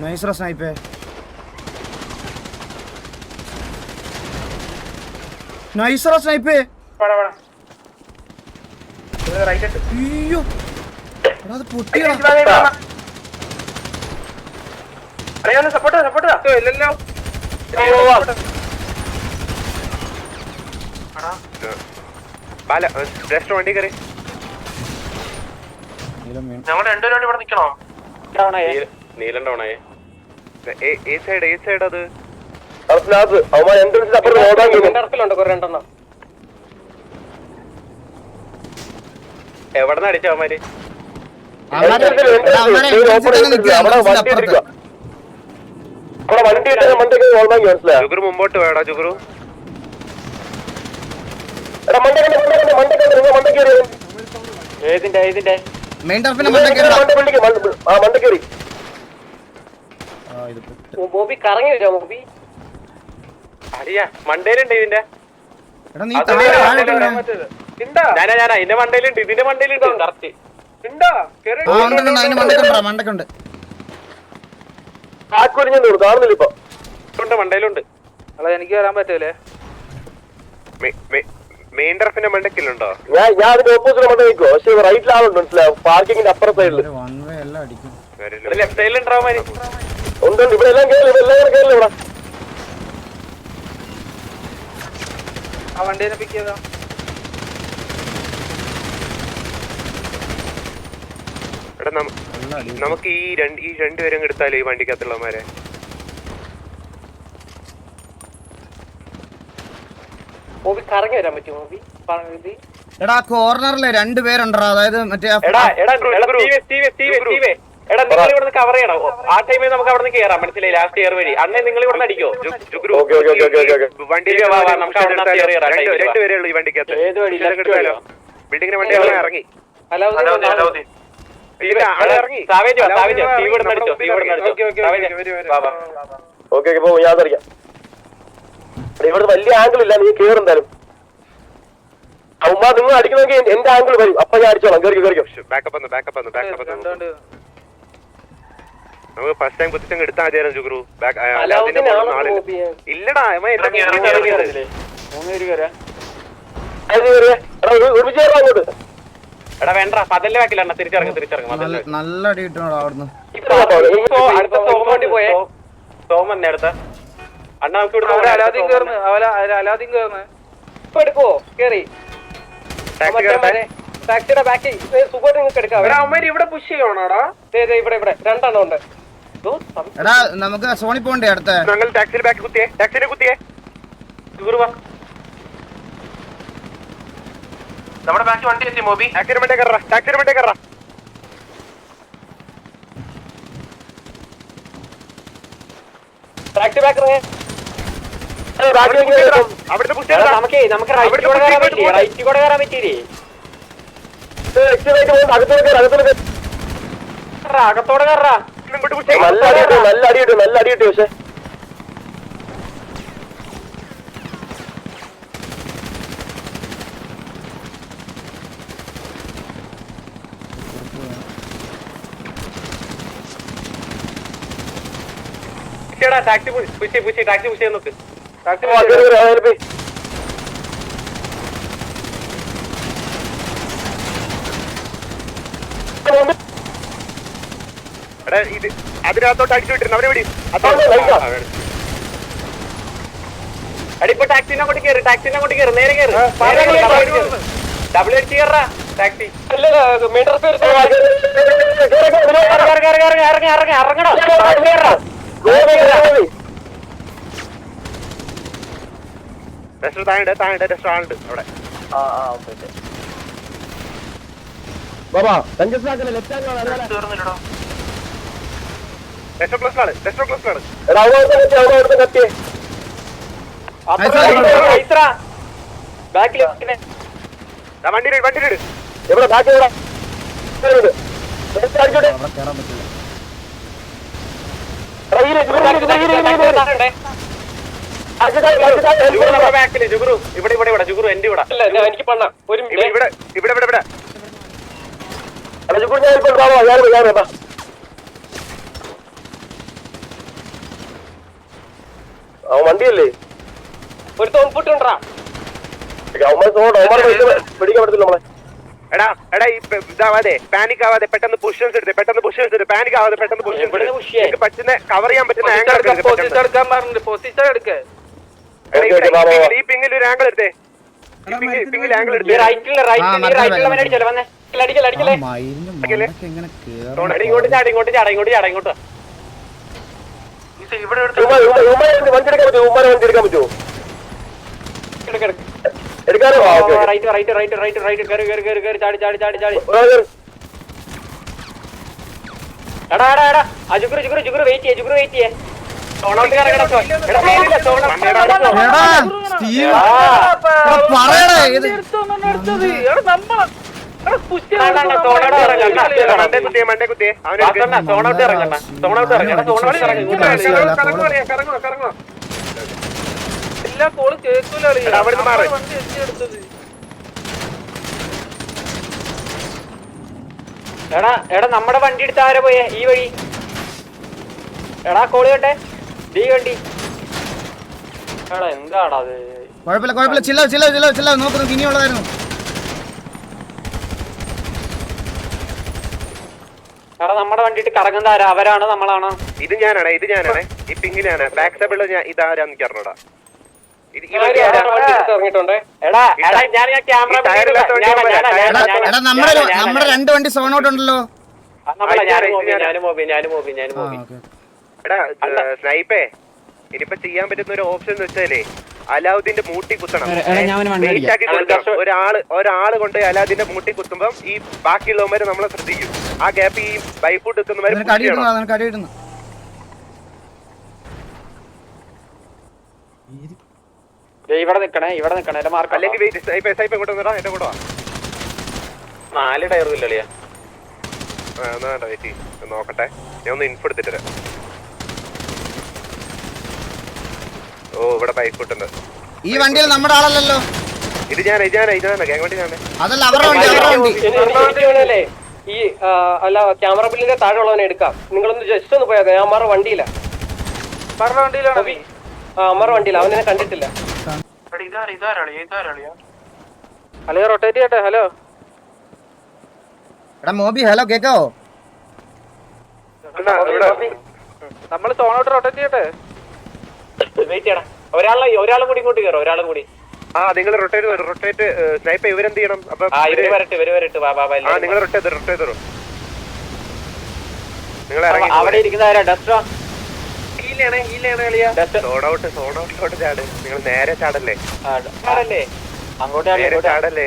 നൈസ്ര സ്നൈപ്പേ നൈസ്ര സ്നൈപ്പേ അയ്യോ അത് പൊട്ടിയാ സപ്പോർട്ട് സപ്പോർട്ട് ഇല്ലല്ലോ വണ്ടി കയറി നീലം വീണു ഞങ്ങൾ രണ്ടുപേരും ഇവിടെ നിക്കണോ? നീലം ഡൗൺ ആയേ ഏ സൈഡ് ഏ സൈഡ് അത് അവന്മാർ എൻട്രൻസിന് അപ്പുറത്ത് ഓടാൻ ടർപ്പിലുണ്ട് കുറെ രണ്ടെണ്ണം എവിടെ നിന്ന് അടിച്ചവന്മാര് അവന്മാരെ- ജുഗുറു മുമ്പോട്ട് വേടാ ജുഗുറു ഏതിന്റെ ഏതിന്റെ മെയിൻ ടർഫിന്റെ മണ്ടയ്ക്ക് ഇടാം. മണ്ട വണ്ടിക്ക് മണ്ട- ആ മണ്ടയ്ക്ക് കയറി ആ, ഇത് പൊട്ടി. കറങ്ങി വരാ അടിയാ ഇതിന്റെ. കറക്റ്റ്. മണ്ടക്കുണ്ട്. കാണുന്നില്ല ഇപ്പൊ. ഉണ്ട് മണ്ടയിലുണ്ട് അല്ല എനിക്ക് വരാൻ പറ്റൂലേ? മെയിൻ ടർഫിന്റെ മണ്ടക്കില്ലുണ്ടോ ഞാൻ ഞാൻ അതിന്റെ ഓപ്പോസിറ്റ് മണ്ട നിൽക്കുവോ പക്ഷെ റൈറ്റിൽ ആളുണ്ട് മനസ്സിലാവും പാർക്കിങ്ങിന്റെ അപ്പുറത്തെ സൈഡിൽ ലെഫ്റ്റ് സൈഡിലുണ്ടാവും ഉണ്ട്. ഇവിടെ എല്ലാം കയറി ഇവിടെ എല്ലാം കൂടെ ഇവിടെ. ആ വണ്ടീനെ പിക്ക് ചെയ്താ? എടാ നമുക്ക് ഈ രണ്ട് ഈ രണ്ടുപേരും എടുത്താലേ ഈ വണ്ടിക്കകത്തുള്ളവന്മാരെ? മോബി കറങ്ങി വരാൻ പറ്റുമോ ഇത് എടാ കോർണറിലെ രണ്ട് പേരുണ്ടോ അതായത് മറ്റേ എടാ നിങ്ങൾ ഇവിടുന്ന് കവർ ചെയ്യണം. ആ ടൈമിൽ നമുക്ക് അവിടെ നിന്ന് കയറാം മനസ്സിലായി ലാസ്റ്റ് ഇയർ വഴി അന്നേ നിങ്ങൾ ഇവിടെ അടിക്കോ? Okay, okay, okay, okay, okay. വണ്ടിയിൽ വാ, വാ, നമുക്ക് അവിടെ നിന്ന് കയറി ഇറങ്ങാം. ടൈമിൽ രണ്ടുപേരേ ഉള്ളൂ ഈ വണ്ടിക്കകത്ത്. ഏത് വഴി? ബിൽഡിങ്ങിന് വണ്ടി അവിടെ ഇറങ്ങി. അലാവുദ്ദീൻ ഇറങ്ങി. സാവേജ് അടിച്ചോ, അടിച്ചോ. ഓക്കേ, ഓക്കേ, ഞാൻ അറിയാം. ഇവിടെ വലിയ ആംഗിൾ ഇല്ല. നീ കേറും എന്തായാലും. അവന്മാർ നിങ്ങൾ അടിക്കണമെങ്കിൽ എന്റെ ആംഗിൾ വരും. അപ്പൊ ഞാൻ അടിച്ചോളാം. കയറി കയറി ബാക്കപ്പ് ബാക്കപ്പ് ബാക്കപ്പ് നമുക്ക് ഫസ്റ്റ് ടൈം കുത്തിച്ചങ്ങ് എടുത്താൽ മതിയായിരുന്നു ജുഗ്രു? ഇല്ലടാ. എടാ, വേണ്ട പതല്ലേ ബാക്കിലാണ് തിരിച്ചിറങ്ങി തിരിച്ചിറങ്ങും നല്ല നല്ല അടി കിട്ടണോ അവിടുന്ന് അടുത്ത സോമണ്ടി പോയേ? സോമൻ അടുത്ത അണ്ണാ നമുക്ക് ഇവിടെ അലാദിൻ കേറുന്നു. അവല അലാദീൻ കേറുന്നു. ഇപ്പൊ എടുക്കോ കേറി. ടാക്സിയുടെ ബാക്കി സുഖമായിട്ട് നിങ്ങൾക്ക് എടുക്കാം. ഇവിടെ പുഷ് ചെയ്യണോടാ ഇവിടെ ഇവിടെ. രണ്ടെണ്ണം ഉണ്ട്. എടാ നമുക്ക് സോണി പോണ്ടേ അടുത്ത. ഞങ്ങൾ ടാക്സിയിൽ ബാക്കി കുത്തിയേ ടാക്സിനെ കുത്തിയേ. നമ്മുടെ ബാക്കി വണ്ടി എത്തി മോബി. ടാക്സിന് മണ്ടേ കയറാ ടാക്സിന് മണ്ടേ കയറാ. ടാക്സി ബാക്ക് നമുക്കേ നമുക്ക് റൈറ്റ് കൂടെ കയറാൻ പറ്റി കൂടെ കയറാൻ പറ്റിയില്ലേ അകത്തോടെ കയറാ. നല്ല അടി കിട്ടും. നല്ല അടി കിട്ടും നല്ല അടി കിട്ടും പക്ഷെ. Taxi push push taxi push നോക്ക്. ടാക്സി ആ, കയറി കയറി അതായത് പോയി. എടാ ഇത് അതിനകത്തോട്ട് അടിച്ചു വിട്ടിരുന്നു അവരെ വിടി. അടിപ്പോ ടാക്സിനെ കൊണ്ട് കയറി ടാക്സിനെ കൊണ്ട് കയറി നേരെ കയറി ഡബിൾ അടിച്ച് കയറാ ടാക്സി ആ, താഴെ താഴെ റെസ്റ്റോറന്റ് അവിടെ ബാബാ ആ ഹാൻഡ് എവിടെ ബാക്കി എവിടെ കേറിയത്. ലെഫ്റ്റ് അടിച്ചോട്ടെ എനിക്ക് പണ്ണാം. ഒരു ഇവിടെ ഇവിടെ ഇവിടെ ഇവിടെ. ചുക്കുടി ഞാൻ ഇപ്പോൾ ബാബാ ഞാൻ ഞാൻ അവൻ വണ്ടിയല്ലേ? ഒരു പറ്റത്തില്ല നമ്മളെ. എടാ എടാ ഈ ഇതാവാതെ പാനിക് ആവാതെ പെട്ടെന്ന് പുഷൻസ് എടുത്ത് പെട്ടെന്ന് പുഷൻസ് എടുത്ത്. പാനിക് ആവാതെ പെട്ടെന്ന്? പുഷൻസ് പറ്റുന്ന കവർ ചെയ്യാൻ പറ്റുന്ന ആംഗിൾ എടുക്കാൻ പറഞ്ഞിട്ട് പൊസിഷൻ എടുക്ക. ഈ പിങ്ങിൽ ഒരു ആംഗിൾ എടുത്തേ. പിങ്ങിൽ ആംഗിൾ എടുത്തേ. റൈറ്റിൽ ആ, റൈറ്റിൽ മനസ്സിലായി, റൈറ്റിലുള്ള അടിച്ചല്ലേ വന്നേ അടിക്കല അടിക്കലേ മയിലിന്റെ എങ്ങനെ കേറും എടാ, ഇങ്ങോട്ട് ചാടി ഇങ്ങോട്ട് ചാടി ഇങ്ങോട്ട് ചാടി ഇങ്ങോട്ട് ഇവന്മാർ- ഇവന്മാരെ വണ്ടി. എടാ എടാ എല്ലാ കോളും കേൾക്കൂല നമ്മുടെ വണ്ടി എടുത്ത് ആരെ പോയേ ഈ വഴി എടാ കോൾ കേട്ടെ ഈ വണ്ടി എടാ എന്താടാ അത് കുഴപ്പമില്ല കുഴപ്പമില്ല ചില്ല ചില്ല ചില്ല ചില്ല നോക്ക് നോക്ക് ഇനിയുള്ളതായിരുന്നു എടാ നമ്മുടെ വണ്ടിയിട്ട് കറങ്ങുന്ന ആരാ? അവരാണോ നമ്മളാണോ? ഇത് ഞാനാണ് ഇത് ഞാനാണ്. ഈ പിങ്കിലാണ് ബാക്ക് സൈഡിൽ ഞാൻ ഇതാരാന്ന് കേറണടാ ഇത് ഇവർ ആരാ? വണ്ടി എടുത്ത് ഇറങ്ങിയിട്ടുണ്ട്. എടാ എടാ ഞാൻ ഞാൻ ക്യാമറ ഈ ടയറില്ലാത്ത വണ്ടി ആവുമ്പോ ഞാൻ- എടാ എടാ നമ്മുടെ നമ്മുടെ രണ്ട് വണ്ടി സോൺ ഔട്ട് ഉണ്ടല്ലോ. ഞാനും ഞാനും ഞാനും. ഞാനും എടാ സ്നൈപ്പേ ഇനിയിപ്പോ ചെയ്യാൻ പറ്റുന്ന ഒരു ഓപ്ഷൻ എന്ന് വെച്ചാലേ അലാവുദ്ദീന്റെ മൂട്ടി കുത്തണം. ഒരാൾ ഒരാൾ കൊണ്ട് അലാവുദ്ദീന്റെ മൂട്ടി കുത്തുമ്പം ഈ ബാക്കിയുള്ളവന്മാര് നമ്മളെ ശ്രദ്ധിക്കും. ആ ഗ്യാപ്പ് ഈ കിട്ടുന്നു ദേ ഇവിടെ നിക്കണേ ഇവിടെ നിക്കണേ എന്റെ മാർക്ക് അല്ലെങ്കിൽ വെയിറ്റ് സൈപ്പ് വന്നടാ എന്റെ കൂടെ നാല് ടയർ ഇല്ലളിയാ ആ, എന്നാ വേണ്ട വെയിറ്റ് നോക്കട്ടെ. ഞാൻ ഒന്ന് ഇൻഫോ എടുത്തിട്ട് ഓ ഇവിടെ ബൈക്ക് ഉണ്ട്. ഈ വണ്ടിയിൽ നമ്മുടെ ആളല്ലല്ലോ. ഇത് ഞാൻ ഇത് ഞാൻ ഇതാണ് ഗ്യാങ് വണ്ടി ഞാൻ അതല്ല അവരുടെ വണ്ടി അവരുടെ വണ്ടി. ഈ അല്ല ക്യാമറ ബില്ലിന്റെ താഴെ ഉള്ളവനെ എടുക്കാം. നിങ്ങളൊന്ന് ജസ്റ്റ് ഒന്ന് പോയാൽ ഞാൻ അമ്മാറ വണ്ടിയില്ല ആ അമ്മാറ വണ്ടിയില്ല എന്നെ കണ്ടിട്ടില്ല. ഹലോ റൊട്ടേറ്റ് ചെയ്യട്ടെ ഹലോ. എടാ മോബി ഹലോ കേക്കാവോ നമ്മൾ സോണോട്ട് റൊട്ടേറ്റ് ചെയ്യട്ടെ. വെയിറ്റ് ചെയ്യണം. ഒരാളെ ഒരാളും കൂടി ഇങ്ങോട്ട് കയറും ഒരാളും കൂടി. ആ നിങ്ങൾ റൊട്ടേറ്റ് റൊട്ടേറ്റ് സ്നൈപ്പ് ഇവരെന്ത് ചെയ്യണം അപ്പൊ ആ ഇവർ വരട്ടെ വാ വാ വാ ആ നിങ്ങൾ റൊട്ടേറ്റ് റൊട്ടേറ്റ് തരും. നിങ്ങൾ ഇറങ്ങി അവിടെ ഇരിക്കുന്ന ആരാ? ഡസ്റ്റോ? സോൺ ഔട്ട് സോൺ ഔട്ടിലോട്ട് ചാട്. നിങ്ങൾ നേരെ ചാടല്ലേ? അങ്ങോട്ട്. ചാടല്ലേ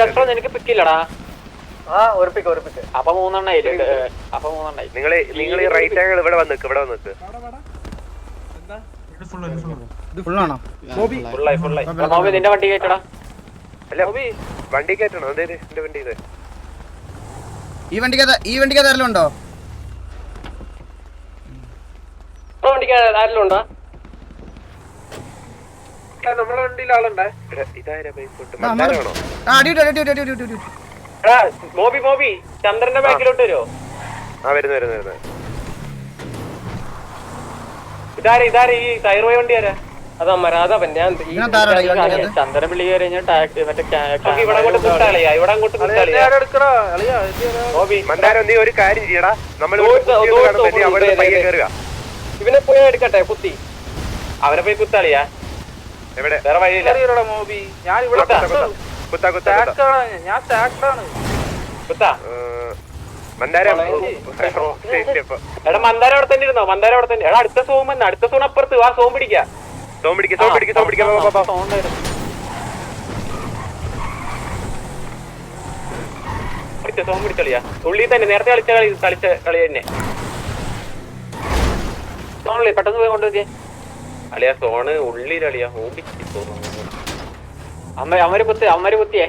ഡസ്റ്റോ നിനക്ക് പിക്കില്ലടാ അപ്പൊ മൂന്നെണ്ണായില്ലേ അപ്പൊ മൂന്നെണ്ണായി. നിങ്ങൾ നിങ്ങൾ ഈ റൈറ്റ് ആംഗിൾ ഇവിടെ വന്ന് നിൽക്ക് ഇവിടെ വന്ന് നിൽക്ക് ഇത് ഫുള്ളാണോ ഫുള്ളായി ഫുള്ളായി മോബി നിന്റെ വണ്ടി കയറ്റടാ. അല്ല വണ്ടി കയറ്റണോ? അതെ എന്റെ വണ്ടി ഇത്. ഈ വണ്ടിക്ക് ഈ വണ്ടിക്ക് ആരെങ്കിലും ഉണ്ടോ? വണ്ടിക്ക് ആരെങ്കിലും ഉണ്ടോ? നമ്മുടെ വണ്ടിയിൽ ആളുണ്ടേ. എടാ മോബി മോബി ചന്ദ്രന്റെ ബാക്കിലോട്ട് വരുമോ ആ വരുന്നു വരുന്നു വരുന്നു. ഇതാരാ ഇതാരാ ഈ ടയർ പോയ വണ്ടി ആരാ? അതാ ടാക്സി മറ്റേ ഇവിടെ അങ്ങോട്ട് കുത്താളിയാ ഇവിടെ അങ്ങോട്ട് കുത്താളിയാ മോബി മന്ദാരം നീ ഒരു കാര്യം ചെയ്യടാ നമ്മൾ ഇവനെ പോയി എടുക്കട്ടെ കുത്തി അവനെ പോയി കുത്താളിയാ എവിടെ വേറെ വഴിയില്ല മോബി ഞാൻ ഇവിടെ കുത്താ കുത്താ കുത്താ ഞാൻ മന്ദാരം എടാ മന്ദാരം അവിടെ തന്നെ ഇരുന്നോ മന്ദാരം അവിടെ തന്നെ എടാ അടുത്ത സോമെന്ന് അടുത്ത സോൺ അപ്പുറത്ത് ആ സോം പിടിക്കാം സോം പിടിക്ക് സോം പിടിക്ക് സോം പിടിക്ക്. സോം പിടിച്ചളിയാ ഉള്ളി തന്നെ നേരത്തെ കളിച്ച കളി കളിച്ച കളി തന്നെ. സോണല്ലേ പെട്ടെന്ന് പോയി കൊണ്ടുവച്ചേ അളിയാ സോണ് ഉള്ളിലളിയാ ഓടിച്ചു അമ്മ അമ്മര് കുത്തി അമ്മര് കുത്തിയേ.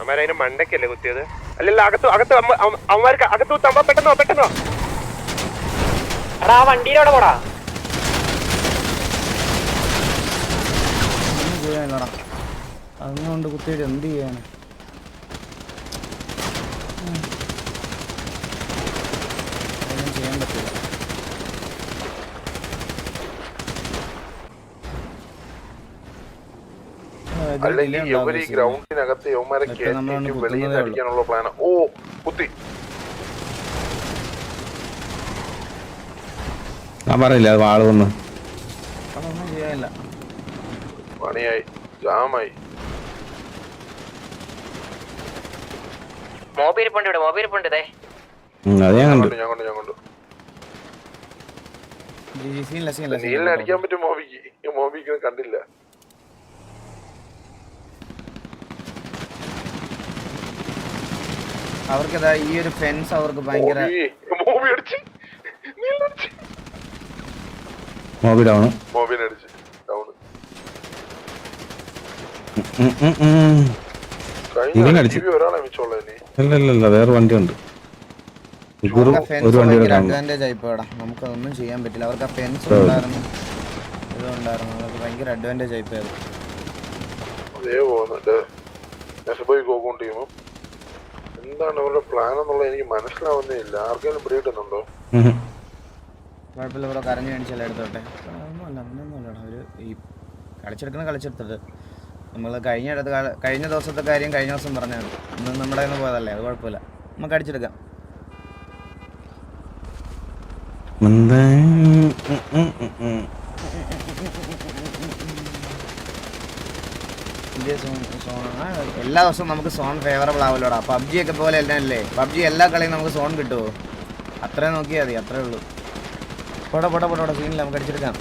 അമ്മാരതിന് മണ്ടക്കല്ലേ കുത്തിയത്? അല്ലല്ല അകത്ത് അകത്ത് അമ്മ- അമ്മ- അമ്മമാർക്ക് അകത്ത് കുത്താൻ പെട്ടെന്നോ പെട്ടെന്നോ എടാ ആ വണ്ടിയിലവിടെ പോടാ? കാണാം അങ്ങോണ്ട് കുത്തിയിട്ട് എന്ത് ചെയ്യാണ് ഒന്നും ചെയ്യാൻ പറ്റില്ല. അടിക്കാനുള്ള ഓ ഞാൻ പറഞ്ഞില്ല പണിയായി. ജാമായി മൊബൈൽ പോണ്ട് ഇവിടെ മൊബൈൽ പോണ്ട് ഇതേ അത് ഞാൻ കണ്ടു. ഞാൻ കൊണ്ട് ഞാൻ കൊണ്ട്. നീലിനെ അടിക്കാൻ പറ്റും മോബിക്ക് ഈ മോബിക്ക് കണ്ടില്ല. അവർക്ക് ഇതാ ഈ ഒരു ഫെൻസ് അവർക്ക് ഭയങ്കര മോബി മോബി അടിച്ച്. മോബി ഡൗണ് മോബിനെ അടിച്ച് ഡൗണ് ഇവനെ കഴിഞ്ഞ അടിച്ച്. TV ഒരാളെ മിച്ചോളൂ ഇനി ഇല്ല ഇല്ല വേറെ വണ്ടി ഉണ്ട് ഒരു വണ്ടി നമുക്ക് ചെയ്യാൻ പറ്റില്ല. അവർക്ക് ആ ഫെൻസ് ഉണ്ടായിരുന്നു. ഇതുണ്ടായിരുന്നു. അവർക്ക് ഭയങ്കര അഡ്വാന്റേജ് എന്താണ് അവരുടെ പ്ലാൻ എന്നുള്ളത് എനിക്ക് ആർക്കെങ്കിലും. കുഴപ്പമില്ല ഇവിടെ കരഞ്ഞു കാണിച്ചല്ല എടുത്തോട്ടെ. ഒന്നുമല്ല അങ്ങനെയൊന്നുമല്ലടാ ഒരു ഈ കളിച്ചെടുക്കണം കളിച്ചെടുത്തിട്ട് നമ്മൾ കഴിഞ്ഞ ഇടത്ത് കഴിഞ്ഞ ദിവസത്തെ കാര്യം കഴിഞ്ഞ ദിവസം പറഞ്ഞാൽ ഇന്ന് നമ്മുടെ നിന്ന് പോയതല്ലേ അത് കുഴപ്പമില്ല. നമുക്ക് അടിച്ചെടുക്കാം. എല്ലാ ദിവസവും നമുക്ക് സോൺ ഫേവറബിൾ ആവല്ലോടാ. പബ്ജി ഒക്കെ പോലെ അല്ലേ പബ്ജി എല്ലാ കളിയും നമുക്ക് സോൺ കിട്ടുമോ അത്രയും നോക്കിയാൽ മതി അത്രേ ഉള്ളൂ. പൊട പൊട പൊട സീനില്ല നമുക്ക് അടിച്ചെടുക്കാം.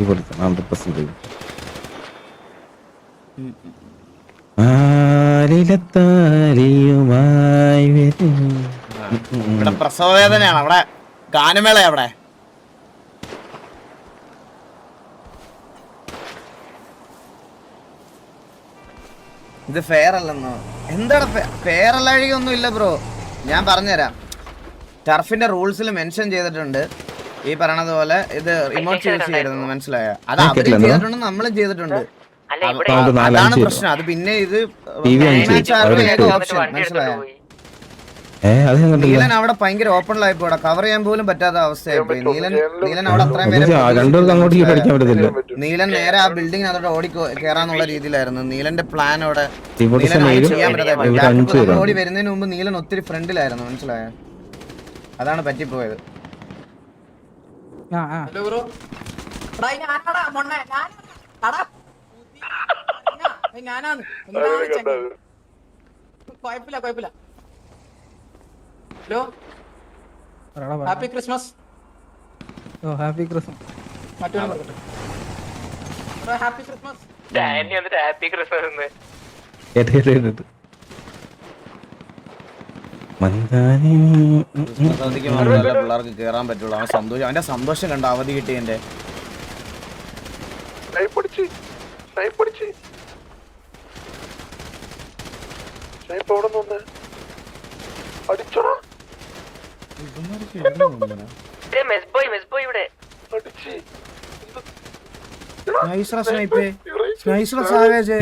ഇവിടുത്തെ ഹൺഡ്രഡ് ആലിലത്താലിയുമായി ഇവിടെ പ്രസവവേദനയാണ്. അവിടെ ഗാനമേള അവിടെ. ഇത് ഫെയർ അല്ലെന്നോ എന്താണ് ഫെയർ അല്ലാഴികൊന്നും ഇല്ല ബ്രോ ഞാൻ പറഞ്ഞുതരാം. ടർഫിന്റെ റൂൾസിൽ മെൻഷൻ ചെയ്തിട്ടുണ്ട്. ഈ പറയണത് പോലെ ഇത് റിമോട്ട് യൂസ് ചെയ്യരുതെന്ന് മനസ്സിലായോ. അത് അവർ ചെയ്തിട്ടുണ്ട് നമ്മളും ചെയ്തിട്ടുണ്ട്. അല്ല ഇവിടെ അതാണ് പ്രശ്നം. അത് പിന്നെ ഇത്. ഓപ്ഷൻ മനസ്സിലായോ പോയി ഏ അത് ഞാൻ കണ്ടില്ല നീലൻ അവിടെ ഭയങ്കര ഓപ്പണിലായി പോടാ കവർ ചെയ്യാൻ പോലും പറ്റാത്ത അവസ്ഥയായി പോയി. നീലൻ നീലൻ അവിടെ അത്രയും പേരെ നീലൻ നേരെ ആ ബിൽഡിങ്ങിനകത്തോട്ട് ഓടി കോ- കേറാന്നുള്ള രീതിയിലായിരുന്നു. നീലന്റെ പ്ലാൻ അവിടെ ഓടി വരുന്നതിന് മുമ്പ് നീലൻ ഒത്തിരി ഫ്രണ്ടിലായിരുന്നു. മനസ്സിലായോ? അതാണ് പറ്റിപ്പോയത്. കണ്ടത്. കുഴപ്പമില്ല കുഴപ്പമില്ല. Hello? Happy Christmas oh happy Christmas മറ്റൊരു ഹാപ്പി ക്രിസ്മസ് ഡാനി വന്നിട്ട് ഹാപ്പി ക്രിസ്മസ് എന്ന്. പിള്ളേർക്ക് കേറാൻ പറ്റുള്ളൂ. അവൻ സന്തോഷം അവന്റെ സന്തോഷം കണ്ട? അവധി കിട്ടി എന്റെ അടിച്ചോ അടിച്ചോടാ.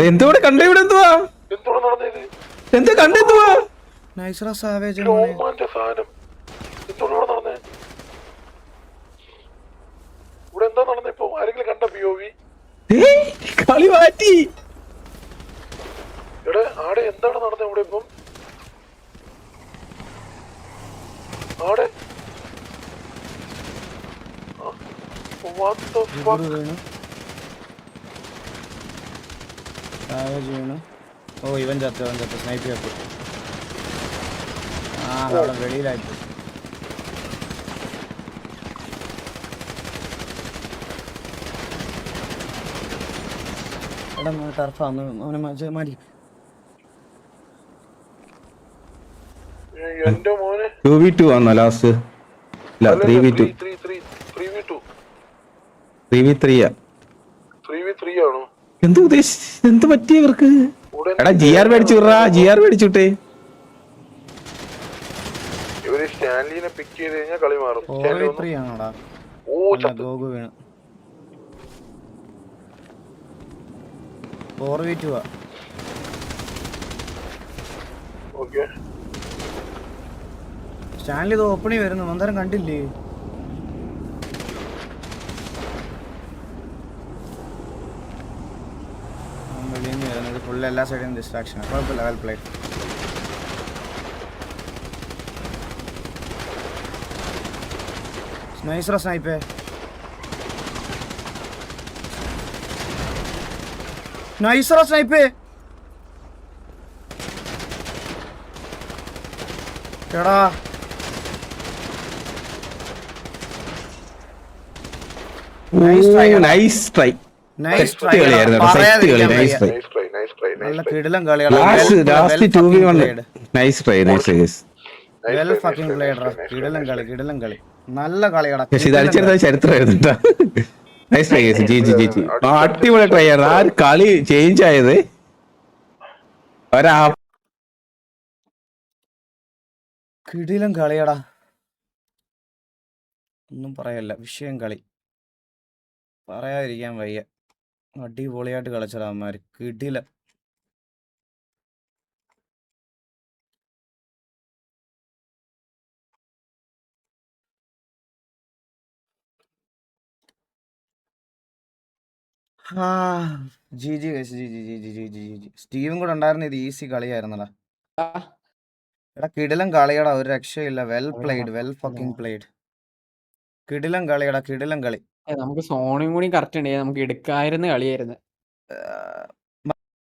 എന്തോടെ കണ്ട ഇവിടെ എന്തുവാ എന്താ കണ്ടെന്തുവാ നൈസ്ര സാവേജ് കളി മാറ്റി എടാ ആടെ എന്താണ് നടന്നത് ഇവിടെ ഇപ്പം ആടെ ആ, what the fuck? വീണു. ഓ ഇവൻ ചത്ത ഇവൻ ചത്ത. സ്നൈപ്പ് ചത്തു ആ അവിടെ വെളിയിലായിട്ട്. എടാ ടർഫാന്ന് അവനെ മാറ്റി- മാറ്റി എന്റെ മോനെ. ടു വി ടു ആണോ ലാസ്റ്റ് ഇല്ല ത്രീ വി ടു എന്ത് ഉദ്ദേശിച്ചു എന്ത് പറ്റി ഇവർക്ക്? എടാ ജി ആർ മേടിച്ചു ജി ആർ മേടിച്ചുട്ടേ. സ്റ്റാൻലി ഇത് ഓപ്പണി വരുന്നു. അന്നേരം കണ്ടില്ലേ? വെളിയിൽ നിന്ന് വരുന്നത് ഫുള്ള് എല്ലാ സൈഡിലും ഡിസ്ട്രാക്ഷൻ കുഴപ്പമില്ല വെൽ പ്ലേ നൈസ്ര സ്നൈപ്പേ നൈസ്ര സ്നൈപ്പേ എടാ Nice try, എടാ. നൈസ് ട്രൈ നൈസ് Set കളിയായിരുന്നു കേട്ടോ, set കളി, nice try. Nice try nice try നല്ല നൈസ് ട്രൈ കിടിലം കളിയാണ് last last two V one nice try nice guys well fucking played കിടിലം കളി കിടിലം കളി. നല്ല കളിയാടാ പക്ഷെ ഇത് അടിച്ചെടുത്ത ചരിത്രമായിരുന്നു കേട്ടോ nice try guys G G G G അടിപൊളി ട്രൈ ആയിരുന്നു ആ കളി ചേഞ്ച് ആയത്. ഒരാ കിടിലം കളിയടാ. ഒന്നും പറയല്ല. വിഷയം കളി. പറയാതിരിക്കാൻ വയ്യ. അടിപൊളിയായിട്ട് കളിച്ചടാ അവന്മാര്. കിടിലം. G G guys G G G G G G G. സ്റ്റീവും കൂടെ ഉണ്ടായിരുന്ന ഇത് ഈസി കളിയായിരുന്നടാ. എടാ കിടിലം കളിയടാ ഒരു രക്ഷയില്ല. Well played well fucking played കിടിലം കളിയടാ കിടിലം കളി. നമുക്ക് സോണിയും കൂടി കറക്റ്റ് ഉണ്ട് നമുക്ക് എടുക്കായിരുന്നു കളിയായിരുന്നു.